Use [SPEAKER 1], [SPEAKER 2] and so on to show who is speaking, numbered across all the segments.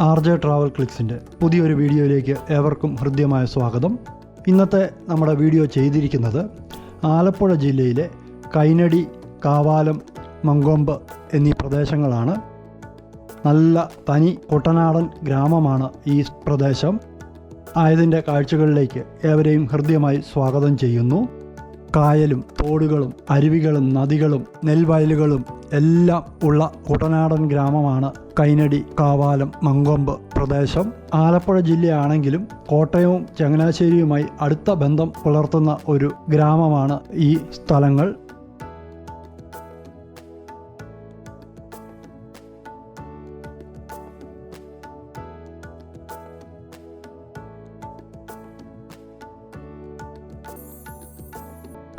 [SPEAKER 1] R J travel ക്ലിക്സിന്റെ പുതിയൊരു വീഡിയോയിലേക്ക് ഏവർക്കും ഹൃദ്യമായ സ്വാഗതം. ഇന്നത്തെ നമ്മുടെ വീഡിയോ ചെയ്തിരിക്കുന്നത് ആലപ്പുഴ ജില്ലയിലെ കൈനടി കാവാലം മങ്കൊമ്പ് എന്നീ പ്രദേശങ്ങളാണ്. നല്ല തനി കുട്ടനാടൻ ഗ്രാമമാണ് ഈ പ്രദേശം. ആയതിന്റെ കാഴ്ചകളിലേക്ക് ഏവരെയും ഹൃദ്യമായി സ്വാഗതം ചെയ്യുന്നു. കായലും തോടുകളും അരുവികളും നദികളും നെൽവയലുകളും എല്ലാം ഉള്ള കുട്ടനാടൻ ഗ്രാമമാണ് കൈനടി കാവാലം മങ്കൊമ്പ് പ്രദേശം. ആലപ്പുഴ ജില്ലയാണെങ്കിലും കോട്ടയവും ചങ്ങനാശ്ശേരിയുമായി അടുത്ത ബന്ധം പുലർത്തുന്ന ഒരു ഗ്രാമമാണ് ഈ സ്ഥലങ്ങൾ.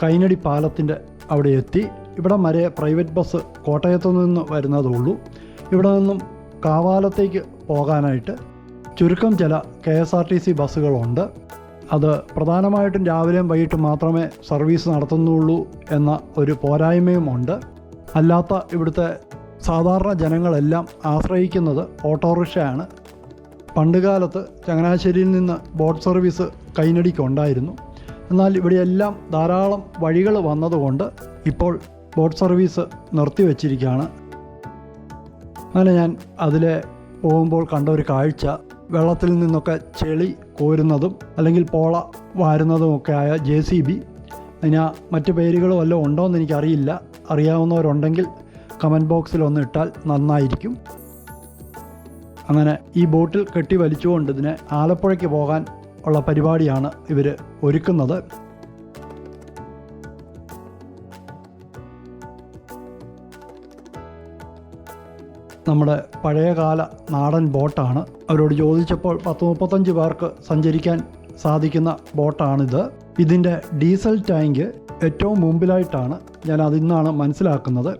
[SPEAKER 1] കൈനടി പാലത്തിന്റെ അവിടെ എത്തി. ഇവിടം വരെ പ്രൈവറ്റ് ബസ് കോട്ടയത്തു നിന്ന് വരുന്നതേ ഉള്ളൂ ഇവിടെ നിന്നും കാവാലത്തേക്ക് പോകാനായിട്ട് ചുരുക്കം ചില K S R T C ബസ്സുകളുണ്ട്. അത് പ്രധാനമായിട്ടും രാവിലെയും വൈകിട്ടും മാത്രമേ സർവീസ് നടത്തുന്നുള്ളൂ എന്ന ഒരു പോരായ്മയും ഉണ്ട്. അല്ലാത്ത ഇവിടുത്തെ സാധാരണ ജനങ്ങളെല്ലാം ആശ്രയിക്കുന്നത് ഓട്ടോറിക്ഷയാണ്. പണ്ടുകാലത്ത് ചങ്ങനാശ്ശേരിയിൽ നിന്ന് ബോട്ട് സർവീസ് കൈനടിക്കുണ്ടായിരുന്നു എന്നാൽ ഇവിടെയെല്ലാം ധാരാളം വഴികൾ വന്നതുകൊണ്ട് ഇപ്പോൾ ബോട്ട് സർവീസ് നിർത്തിവെച്ചിരിക്കുകയാണ് അങ്ങനെ ഞാൻ അതിലെ പോകുമ്പോൾ കണ്ട ഒരു കാഴ്ച വെള്ളത്തിൽ നിന്നൊക്കെ ചെളി കോരുന്നതും അല്ലെങ്കിൽ പോള വാരുന്നതുമൊക്കെ ആയ ജെ സി ബി. അതിന് മറ്റ് പേരുകൾ വല്ലതും ഉണ്ടോ എന്ന് എനിക്കറിയില്ല. അറിയാവുന്നവരുണ്ടെങ്കിൽ കമന്റ് ബോക്സിൽ ഒന്ന് ഇട്ടാൽ നന്നായിരിക്കും. അങ്ങനെ ഈ ബോട്ടിൽ കെട്ടി വലിച്ചുകൊണ്ട് ഇതിനെ ആലപ്പുഴയ്ക്ക് പോകാൻ ഉള്ള പരിപാടിയാണ് ഇവർ ഒരുക്കുന്നത്. നമ്മുടെ പഴയകാല നാടൻ ബോട്ടാണ്. അവരോട് ചോദിച്ചപ്പോൾ പത്ത് മുപ്പത്തഞ്ച് പേർക്ക് സഞ്ചരിക്കാൻ സാധിക്കുന്ന ബോട്ടാണിത്. ഇതിന്റെ ഡീസൽ ടാങ്ക് ഏറ്റവും മുമ്പിലായിട്ടാണ് ഞാൻ അതിന്നാണ് മനസ്സിലാക്കുന്നത്.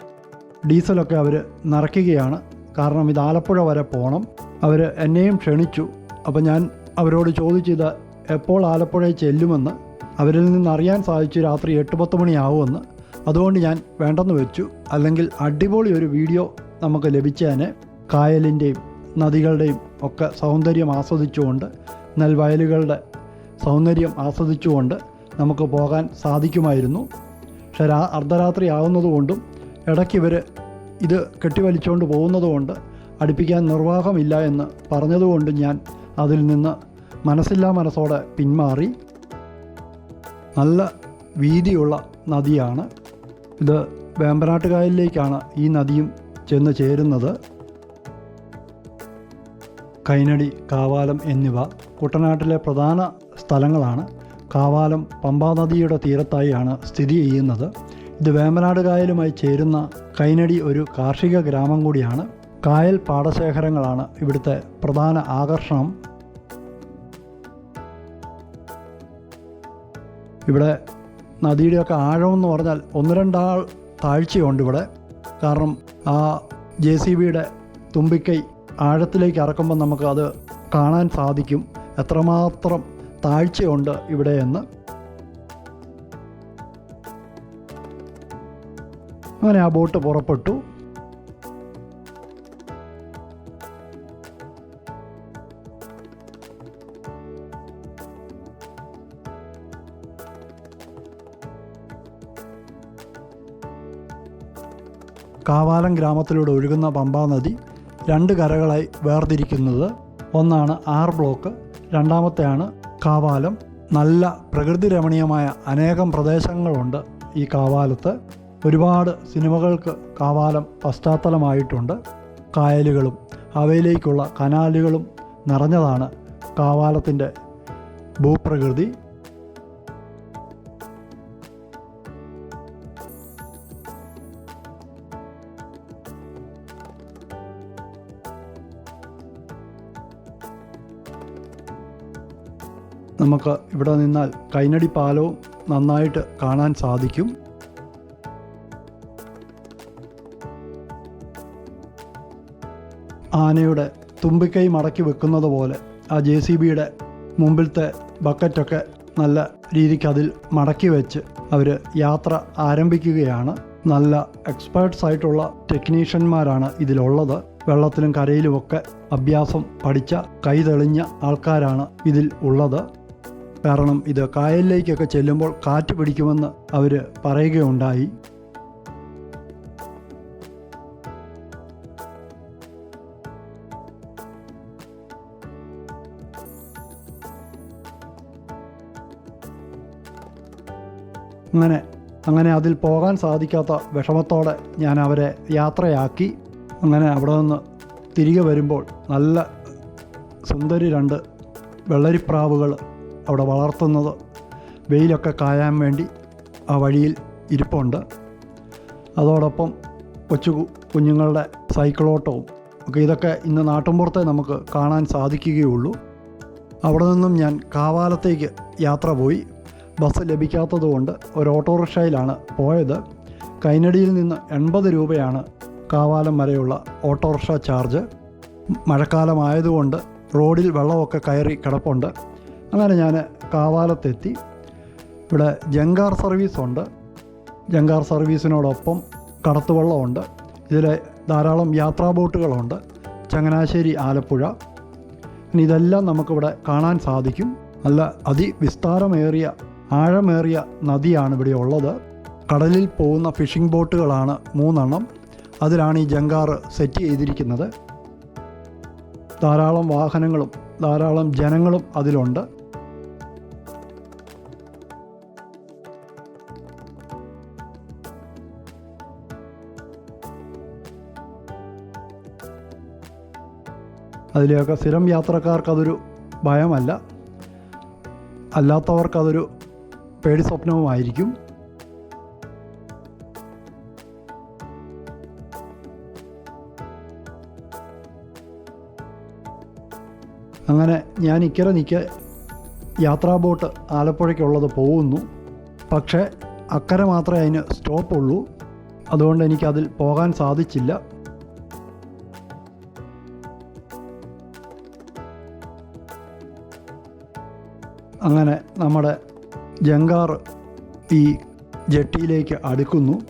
[SPEAKER 1] ഡീസലൊക്കെ അവർ നിറയ്ക്കുകയാണ്. കാരണം ഇത് ആലപ്പുഴ വരെ പോകണം അവർ എന്നെയും ക്ഷണിച്ചു. അപ്പോൾ ഞാൻ അവരോട് ചോദിച്ചത് എപ്പോൾ ആലപ്പുഴയിൽ ചെല്ലുമെന്ന്. അവരിൽ നിന്ന് അറിയാൻ സാധിച്ചു രാത്രി എട്ട് പത്ത് മണിയാവുമെന്ന്. അതുകൊണ്ട് ഞാൻ വേണ്ടെന്ന് വെച്ചു. അല്ലെങ്കിൽ അടിപൊളി ഒരു വീഡിയോ നമുക്ക് ലഭിച്ചേനെ കായലിന്റെയും നദികളുടെയും ഒക്കെ സൗന്ദര്യം ആസ്വദിച്ചുകൊണ്ട് നെൽവയലുകളുടെ സൗന്ദര്യം ആസ്വദിച്ചുകൊണ്ട് നമുക്ക് പോകാൻ സാധിക്കുമായിരുന്നു. പക്ഷേ രാ അർദ്ധരാത്രി ആവുന്നതുകൊണ്ടും ഇടയ്ക്ക് ഇവർ ഇത് കെട്ടിവലിച്ചുകൊണ്ട് പോകുന്നതുകൊണ്ട് അടുപ്പിക്കാൻ നിർവാഹമില്ല എന്ന് പറഞ്ഞതുകൊണ്ട് ഞാൻ അതിൽ നിന്ന് മനസ്സില്ലാ മനസ്സോടെ പിന്മാറി. നല്ല വീതിയുള്ള നദിയാണ്. ഇത് വേമ്പനാട്ട് കായലിലേക്കാണ് ഈ നദിയും ചെന്ന് ചേരുന്നത് കൈനടി കാവാലം എന്നിവ കുട്ടനാട്ടിലെ പ്രധാന സ്ഥലങ്ങളാണ്. കാവാലം പമ്പാ നദിയുടെ തീരത്തായാണ് സ്ഥിതി ചെയ്യുന്നത്. ഇത് വേമ്പനാട് കായലുമായി ചേരുന്ന കൈനടി ഒരു കാർഷിക ഗ്രാമം കൂടിയാണ്. കായൽ പാടശേഖരങ്ങളാണ് ഇവിടുത്തെ പ്രധാന ആകർഷണം. ഇവിടെ നദിയുടെയൊക്കെ ആഴമെന്ന് പറഞ്ഞാൽ ഒന്ന് രണ്ടാൾ താഴ്ചയുണ്ട് ഇവിടെ. കാരണം ആ ജെ സി ബിയുടെ തുമ്പിക്കൈ ആഴത്തിലേക്ക് ഇറക്കുമ്പോൾ നമുക്ക് അത് കാണാൻ സാധിക്കും. എത്രമാത്രം താഴ്ചയുണ്ട് ഇവിടെ എന്ന് അങ്ങനെ ആ ബോട്ട് പുറപ്പെട്ടു. കാവാലം ഗ്രാമത്തിലൂടെ ഒഴുകുന്ന പമ്പാ നദി രണ്ട് കരകളായി വേർതിരിക്കുന്നത് ഒന്നാണ് ആർ ബ്ലോക്ക് രണ്ടാമത്തെയാണ് കാവാലം. നല്ല പ്രകൃതി രമണീയമായ അനേകം പ്രദേശങ്ങളുണ്ട് ഈ കാവാലത്ത്. ഒരുപാട് സിനിമകൾക്ക് കാവാലം പശ്ചാത്തലമായിട്ടുണ്ട്. കായലുകളും അവയിലേക്കുള്ള കനാലുകളും നിറഞ്ഞതാണ് കാവാലത്തിന്റെ ഭൂപ്രകൃതി. നമുക്ക് ഇവിടെ നിന്നാൽ കൈനടി പാലവും നന്നായിട്ട് കാണാൻ സാധിക്കും. ആനയുടെ തുമ്പിക്കൈ മടക്കി വെക്കുന്നത് പോലെ ആ ജെ സി ബിയുടെ മുമ്പിലത്തെ ബക്കറ്റൊക്കെ നല്ല രീതിക്ക് അതിൽ മടക്കി വെച്ച് അവർ യാത്ര ആരംഭിക്കുകയാണ്. നല്ല എക്സ്പേർട്സ് ആയിട്ടുള്ള ടെക്നീഷ്യന്മാരാണ് ഇതിലുള്ളത്. വെള്ളത്തിലും കരയിലുമൊക്കെ അഭ്യാസം പഠിച്ച കൈതെളിഞ്ഞ ആൾക്കാരാണ് ഇതിൽ ഉള്ളത്. കാരണം ഇത് കായലിലേക്കൊക്കെ ചെല്ലുമ്പോൾ കാറ്റ് പിടിക്കുമെന്ന് അവർ പറയുകയുണ്ടായി. അങ്ങനെ അങ്ങനെ അതിൽ പോകാൻ സാധിക്കാത്ത വിഷമത്തോടെ ഞാൻ അവരെ യാത്രയാക്കി. അങ്ങനെ അവിടെ നിന്ന് തിരികെ വരുമ്പോൾ നല്ല സുന്ദരി രണ്ട് വെള്ളരിപ്രാവുകൾ അവിടെ വളർത്തുന്നത്. വെയിലൊക്കെ കായാൻ വേണ്ടി ആ വഴിയിൽ ഇരിപ്പുണ്ട്. അതോടൊപ്പം കൊച്ചു കുഞ്ഞുങ്ങളുടെ സൈക്കിളോട്ടവും ഒക്കെ ഇതൊക്കെ ഇന്ന് നാട്ടിൻപുറത്തെ നമുക്ക് കാണാൻ സാധിക്കുകയുള്ളൂ. അവിടെ നിന്നും ഞാൻ കാവാലത്തേക്ക് യാത്ര പോയി. ബസ് ലഭിക്കാത്തതുകൊണ്ട് ഒരു ഓട്ടോറിക്ഷയിലാണ് പോയത്. കൈനടിയിൽ നിന്ന് എൺപത് രൂപയാണ് കാവാലം വരെയുള്ള ഓട്ടോറിക്ഷ ചാർജ്. മഴക്കാലമായതുകൊണ്ട് റോഡിൽ വെള്ളമൊക്കെ കയറി കിടപ്പുണ്ട്. അങ്ങനെ ഞാൻ കാവാലത്തെത്തി. ഇവിടെ ജങ്കാർ സർവീസ് ഉണ്ട്. ജങ്കാർ സർവീസിനോടൊപ്പം കടത്തുവള്ളമുണ്ട്. ഇതിൽ ധാരാളം യാത്രാ ബോട്ടുകളുണ്ട്. ചങ്ങനാശ്ശേരി ആലപ്പുഴ. ഇതെല്ലാം നമുക്കിവിടെ കാണാൻ സാധിക്കും. നല്ല അതിവിസ്താരമേറിയ ആഴമേറിയ നദിയാണ് ഇവിടെ ഉള്ളത്. കടലിൽ പോകുന്ന ഫിഷിംഗ് ബോട്ടുകളാണ് മൂന്നെണ്ണം. അതിലാണ് ഈ ജങ്കാർ സെറ്റ് ചെയ്തിരിക്കുന്നത്. ധാരാളം വാഹനങ്ങളും ധാരാളം ജനങ്ങളും അതിലുണ്ട്. അതിലെയൊക്കെ സ്ഥിരം യാത്രക്കാർക്ക് അതൊരു ഭയമല്ല. അല്ലാത്തവർക്കതൊരു പേടി സ്വപ്നവുമായിരിക്കും. അങ്ങനെ ഞാൻ ഇക്കരെ നിൽക്കെ യാത്രാ ബോട്ട് ആലപ്പുഴയ്ക്കുള്ളത് പോകുന്നു. പക്ഷേ അക്കരെ മാത്രമേ അതിന് സ്റ്റോപ്പുള്ളൂ. അതുകൊണ്ട് എനിക്കതിൽ പോകാൻ സാധിച്ചില്ല. അങ്ങനെ നമ്മുടെ ജങ്കാർ ഈ ജെട്ടിയിലേക്ക് അടുക്കുന്നു.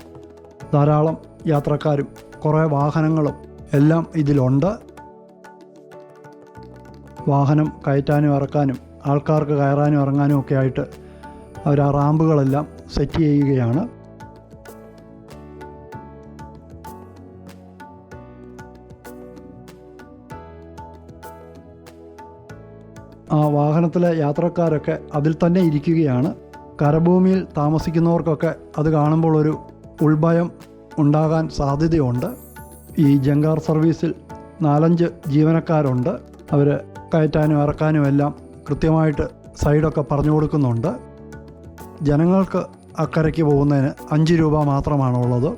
[SPEAKER 1] ധാരാളം യാത്രക്കാരും കുറേ വാഹനങ്ങളും എല്ലാം ഇതിലുണ്ട്. വാഹനം കയറ്റാനും ഇറക്കാനും ആൾക്കാർക്ക് കയറാനും ഇറങ്ങാനും ഒക്കെ ആയിട്ട് അവർ ആ റാമ്പുകളെല്ലാം സെറ്റ് ചെയ്യുകയാണ്. വാഹനത്തിലെ യാത്രക്കാരൊക്കെ അതിൽ തന്നെ ഇരിക്കുകയാണ്. കരഭൂമിയിൽ താമസിക്കുന്നവർക്കൊക്കെ അത് കാണുമ്പോൾ ഒരു ഉൾഭയം ഉണ്ടാകാൻ സാധ്യതയുണ്ട്. ഈ ജങ്കാർ സർവീസിൽ നാലഞ്ച് ജീവനക്കാരുണ്ട്. അവർ കയറ്റാനും ഇറക്കാനും എല്ലാം കൃത്യമായിട്ട് സൈഡൊക്കെ പറഞ്ഞു കൊടുക്കുന്നുണ്ട്. ജനങ്ങൾക്ക് അക്കരയ്ക്ക് പോകുന്നതിന് അഞ്ച് രൂപ മാത്രമാണുള്ളത്.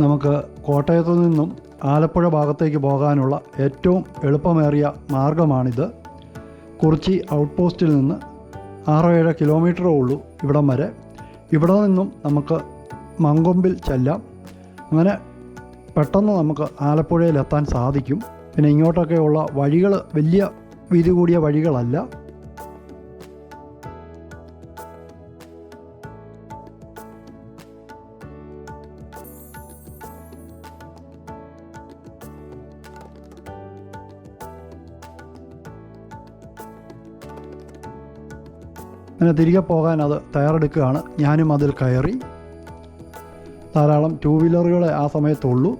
[SPEAKER 1] നമുക്ക് കോട്ടയത്തു നിന്നും ആലപ്പുഴ ഭാഗത്തേക്ക് പോകാനുള്ള ഏറ്റവും എളുപ്പമേറിയ മാർഗമാണിത്. കുറിച്ചി ഔട്ട് പോസ്റ്റിൽ നിന്ന് ആറോ ഏഴ് കിലോമീറ്ററേ ഉള്ളൂ ഇവിടം വരെ. ഇവിടെ നിന്നും നമുക്ക് മങ്കൊമ്പിൽ ചെല്ലാം. അങ്ങനെ പെട്ടെന്ന് നമുക്ക് ആലപ്പുഴയിലെത്താൻ സാധിക്കും. പിന്നെ ഇങ്ങോട്ടൊക്കെയുള്ള വഴികൾ വലിയ വീതി കൂടിയ വഴികളല്ല. അങ്ങനെ തിരികെ പോകാൻ അത് തയ്യാറെടുക്കുകയാണ്. ഞാനും അതിൽ കയറി. ധാരാളം ടൂ വീലറുകളെ ആ സമയത്തുള്ളൂ.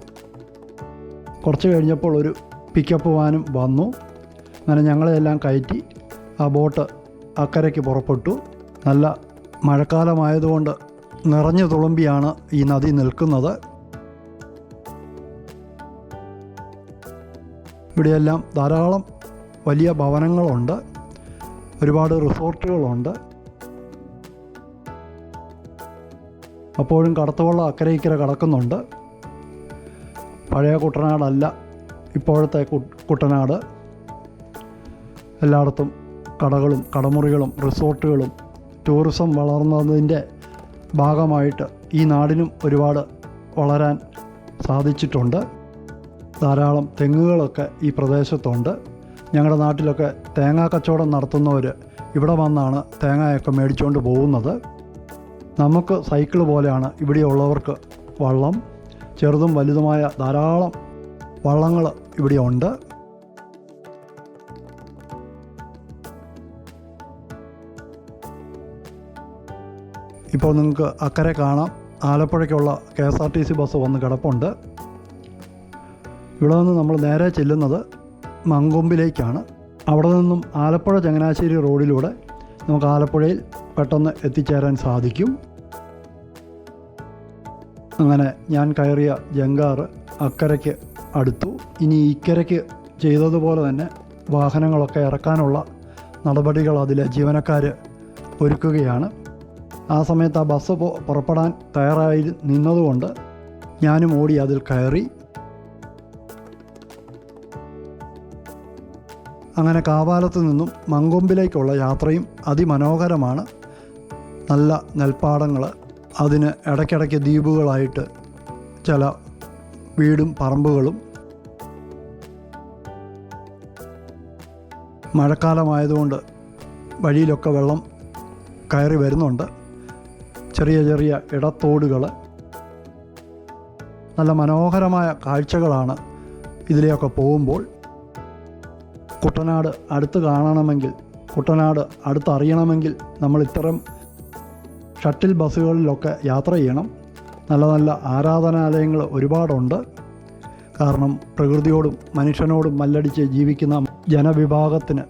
[SPEAKER 1] കുറച്ച് കഴിഞ്ഞപ്പോൾ ഒരു പിക്കപ്പ് വാനും വന്നു. അങ്ങനെ ഞങ്ങളെല്ലാം കയറ്റി ആ ബോട്ട് അക്കരയ്ക്ക് പുറപ്പെട്ടു. നല്ല മഴക്കാലമായതുകൊണ്ട് നിറഞ്ഞു തുളുമ്പിയാണ് ഈ നദി നിൽക്കുന്നത്. ഇവിടെയെല്ലാം ധാരാളം വലിയ ഭവനങ്ങളുണ്ട്. ഒരുപാട് റിസോർട്ടുകളുണ്ട്. അപ്പോഴും കടത്തുവള്ളം അക്കരെ ഇക്കരെ കടക്കുന്നുണ്ട്. പഴയ കുട്ടനാടല്ല ഇപ്പോഴത്തെ കുട്ടനാട്. എല്ലായിടത്തും കടകളും കടമുറികളും റിസോർട്ടുകളും ടൂറിസം വളർന്നതിന്റെ ഭാഗമായിട്ട് ഈ നാടിനും ഒരുപാട് വളരാൻ സാധിച്ചിട്ടുണ്ട്. ധാരാളം തെങ്ങുകളൊക്കെ ഈ പ്രദേശത്തുണ്ട്. ഞങ്ങളുടെ നാട്ടിലൊക്കെ തേങ്ങാ കച്ചവടം നടത്തുന്നവർ ഇവിടെ വന്നാണ് തേങ്ങയൊക്കെ മേടിച്ചുകൊണ്ട് പോകുന്നത്. നമുക്ക് സൈക്കിൾ പോലെയാണ് ഇവിടെയുള്ളവർക്ക് വള്ളം. ചെറുതും വലുതുമായ ധാരാളം വള്ളങ്ങൾ ഇവിടെ ഉണ്ട് ഇപ്പോൾ നിങ്ങൾക്ക് അക്കരെ കാണാം. ആലപ്പുഴയ്ക്കുള്ള K S R T C bus വന്ന് കിടപ്പുണ്ട്. ഇവിടെ നിന്ന് നമ്മൾ നേരെ ചെല്ലുന്നത് മങ്കൊമ്പിലേക്കാണ്. അവിടെ നിന്നും ആലപ്പുഴ ചങ്ങനാശ്ശേരി റോഡിലൂടെ നമുക്ക് ആലപ്പുഴയിൽ പെട്ടെന്ന് എത്തിച്ചേരാൻ സാധിക്കും. അങ്ങനെ ഞാൻ കയറിയ ജങ്കാർ അക്കരയ്ക്ക് അടുത്തു. ഇനി ഇക്കരയ്ക്ക് ചെയ്തതുപോലെ തന്നെ വാഹനങ്ങളൊക്കെ ഇറക്കാനുള്ള നടപടികൾ അതിലെ ജീവനക്കാർ ഒരുക്കുകയാണ്. ആ സമയത്ത് ആ ബസ് പുറപ്പെടാൻ തയ്യാറായി നിന്നതുകൊണ്ട് ഞാനും ഓടി അതിൽ കയറി. അങ്ങനെ കാവാലത്ത് നിന്നും മങ്കൊമ്പിലേക്കുള്ള യാത്രയും അതിമനോഹരമാണ്. നല്ല നെൽപ്പാടങ്ങൾ അതിന് ഇടയ്ക്കിടയ്ക്ക് ദ്വീപുകളായിട്ട് ചില വീടും പറമ്പുകളും. മഴക്കാലമായതുകൊണ്ട് വഴിയിലൊക്കെ വെള്ളം കയറി വരുന്നുണ്ട്. ചെറിയ ചെറിയ ഇടത്തോടുകൾ നല്ല മനോഹരമായ കാഴ്ചകളാണ് ഇതിലെയൊക്കെ പോകുമ്പോൾ. കുട്ടനാട് അടുത്ത് കാണണമെങ്കിൽ കുട്ടനാട് അടുത്തറിയണമെങ്കിൽ നമ്മൾ ഇത്തരം ഷട്ടിൽ ബസ്സുകളിലൊക്കെ യാത്ര ചെയ്യണം. നല്ല നല്ല ആരാധനാലയങ്ങൾ ഒരുപാടുണ്ട്. കാരണം പ്രകൃതിയോടും മനുഷ്യനോടും മല്ലടിച്ച് ജീവിക്കുന്ന ജനവിഭാഗത്തിന്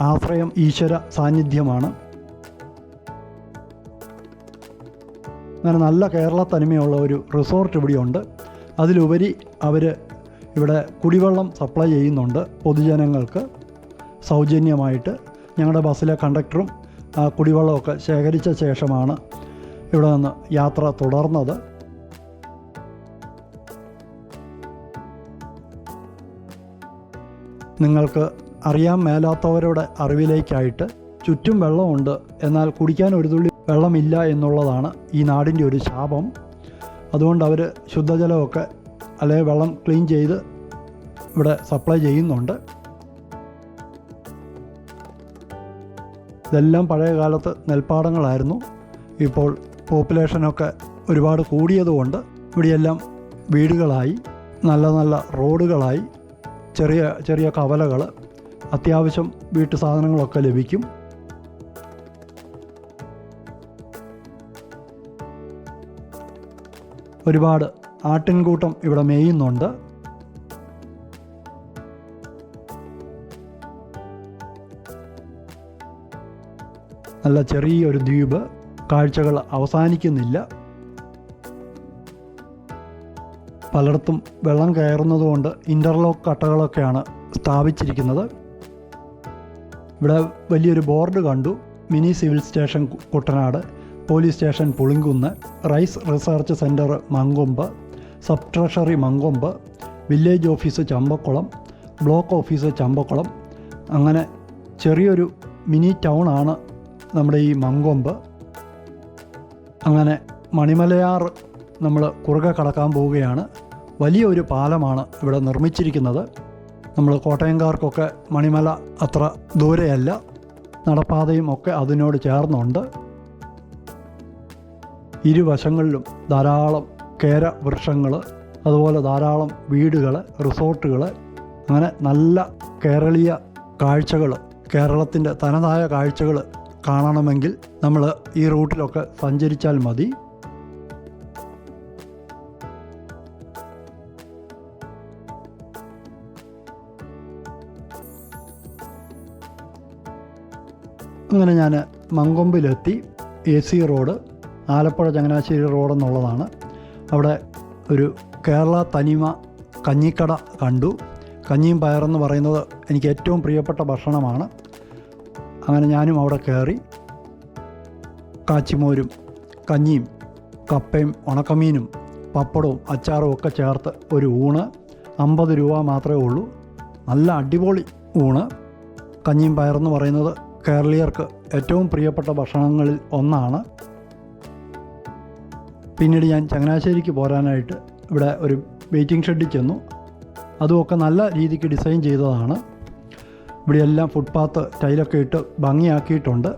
[SPEAKER 1] ആശ്രയം ഈശ്വര സാന്നിധ്യമാണ്. അങ്ങനെ നല്ല കേരള തനിമയുള്ള ഒരു റിസോർട്ട് ഇവിടെയുണ്ട്. അതിലുപരി അവർ ഇവിടെ കുടിവെള്ളം സപ്ലൈ ചെയ്യുന്നുണ്ട് പൊതുജനങ്ങൾക്ക് സൗജന്യമായിട്ട്. ഞങ്ങളുടെ ബസ്സിലെ കണ്ടക്ടറും ആ കുടിവെള്ളമൊക്കെ ശേഖരിച്ച ശേഷമാണ് ഇവിടെ നിന്ന് യാത്ര തുടർന്നത്. നിങ്ങൾക്ക് അറിയാൻ മേലാത്തവരുടെ അറിവിലേക്കായിട്ട് ചുറ്റും വെള്ളമുണ്ട്. എന്നാൽ കുടിക്കാൻ ഒരു തുള്ളി വെള്ളമില്ല എന്നുള്ളതാണ് ഈ നാടിന്റെ ഒരു ശാപം. അതുകൊണ്ട് അവർ ശുദ്ധജലമൊക്കെ അല്ലെങ്കിൽ വെള്ളം ക്ലീൻ ചെയ്ത് ഇവിടെ സപ്ലൈ ചെയ്യുന്നുണ്ട്. ഇതെല്ലാം പഴയ കാലത്ത് നെൽപ്പാടങ്ങളായിരുന്നു. ഇപ്പോൾ പോപ്പുലേഷനൊക്കെ ഒരുപാട് കൂടിയതുകൊണ്ട് ഇവിടെയെല്ലാം വീടുകളായി നല്ല നല്ല റോഡുകളായി ചെറിയ ചെറിയ കവലകൾ അത്യാവശ്യം വീട്ടു സാധനങ്ങളൊക്കെ ലഭിക്കും. ഒരുപാട് ആട്ടിൻകൂട്ടം ഇവിടെ മേയുന്നുണ്ട്. നല്ല ചെറിയൊരു ദ്വീപ് കാഴ്ചകൾ അവസാനിക്കുന്നില്ല. പലയിടത്തും വെള്ളം കയറുന്നതുകൊണ്ട് ഇന്റർലോക്ക് കട്ടകളൊക്കെയാണ് സ്ഥാപിച്ചിരിക്കുന്നത്. ഇവിടെ വലിയൊരു ബോർഡ് കണ്ടു. Mini civil station Kuttanad police station Pulinkunnu rice research centre Mankombu sub treasury Mankombu village office Champakulam block office Champakulam. അങ്ങനെ ചെറിയൊരു മിനി ടൗൺ ആണ് നമ്മുടെ ഈ മങ്കൊമ്പ് അങ്ങനെ മണിമലയാർ നമ്മൾ കുറുകെ കടക്കാൻ പോവുകയാണ്. വലിയ ഒരു പാലമാണ് ഇവിടെ നിർമ്മിച്ചിരിക്കുന്നത്. നമ്മൾ കോട്ടയംകാർക്കൊക്കെ മണിമല അത്ര ദൂരെയല്ല നടപ്പാതയും ഒക്കെ അതിനോട് ചേർന്നുണ്ട്. ഇരുവശങ്ങളിലും ധാരാളം കേര വൃക്ഷങ്ങൾ അതുപോലെ ധാരാളം വീടുകൾ റിസോർട്ടുകൾ അങ്ങനെ നല്ല കേരളീയ കാഴ്ചകൾ കേരളത്തിന്റെ തനതായ കാഴ്ചകൾ കാണണമെങ്കിൽ നമ്മൾ ഈ റൂട്ടിലൊക്കെ സഞ്ചരിച്ചാൽ മതി. അങ്ങനെ ഞാൻ മങ്കൊമ്പിലെത്തി A C road Alappuzha Changanassery road എന്നുള്ളതാണ്. അവിടെ ഒരു കേരള തനിമ കഞ്ഞിക്കട കണ്ടു. കഞ്ഞിയും പയറെന്ന് പറയുന്നത് എനിക്ക് ഏറ്റവും പ്രിയപ്പെട്ട ഭക്ഷണമാണ്. അങ്ങനെ ഞാനും അവിടെ കയറി കാച്ചിമോരും കഞ്ഞിയും കപ്പയും ഉണക്കമീനും പപ്പടവും അച്ചാറും ഒക്കെ ചേർത്ത് ഒരു ഊണ്. അമ്പത് രൂപ മാത്രമേ ഉള്ളൂ. നല്ല അടിപൊളി ഊണ്. കഞ്ഞിയും പയറെന്ന് പറയുന്നത് കേരളീയർക്ക് ഏറ്റവും പ്രിയപ്പെട്ട ഭക്ഷണങ്ങളിൽ ഒന്നാണ്. പിന്നീട് ഞാൻ ചങ്ങനാശ്ശേരിക്ക് പോരാനായിട്ട് ഇവിടെ ഒരു വെയിറ്റിംഗ് ഷെഡിൽ ചെന്നു. അതുമൊക്കെ നല്ല രീതിക്ക് ഡിസൈൻ ചെയ്തതാണ്. ഇവിടെയെല്ലാം ഫുട്പാത്ത് ടൈലൊക്കെ ഇട്ട് ഭംഗിയാക്കിയിട്ടുണ്ട്.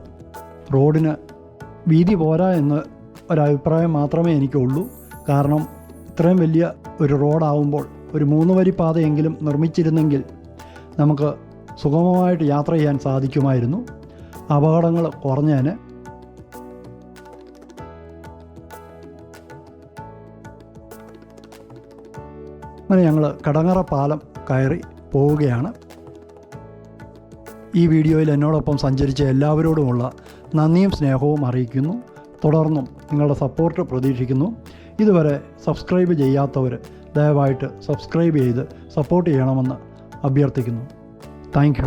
[SPEAKER 1] റോഡിന് വീതി പോരാ എന്ന് ഒരഭിപ്രായം മാത്രമേ എനിക്കുള്ളൂ. കാരണം ഇത്രയും വലിയ ഒരു റോഡാവുമ്പോൾ ഒരു മൂന്ന് വരി പാതയെങ്കിലും നിർമ്മിച്ചിരുന്നെങ്കിൽ നമുക്ക് സുഗമമായിട്ട് യാത്ര ചെയ്യാൻ സാധിക്കുമായിരുന്നു. അപകടങ്ങൾ കുറഞ്ഞേനെ. അങ്ങനെ ഞങ്ങൾ കടങ്ങറ പാലം കയറി പോവുകയാണ്. ഈ വീഡിയോയിൽ എന്നോടൊപ്പം സഞ്ചരിച്ച എല്ലാവരോടുമുള്ള നന്ദിയും സ്നേഹവും അറിയിക്കുന്നു. തുടർന്നും നിങ്ങളുടെ സപ്പോർട്ട് പ്രതീക്ഷിക്കുന്നു. ഇതുവരെ സബ്സ്ക്രൈബ് ചെയ്യാത്തവർ ദയവായിട്ട് സബ്സ്ക്രൈബ് ചെയ്ത് സപ്പോർട്ട് ചെയ്യണമെന്ന് അഭ്യർത്ഥിക്കുന്നു. താങ്ക്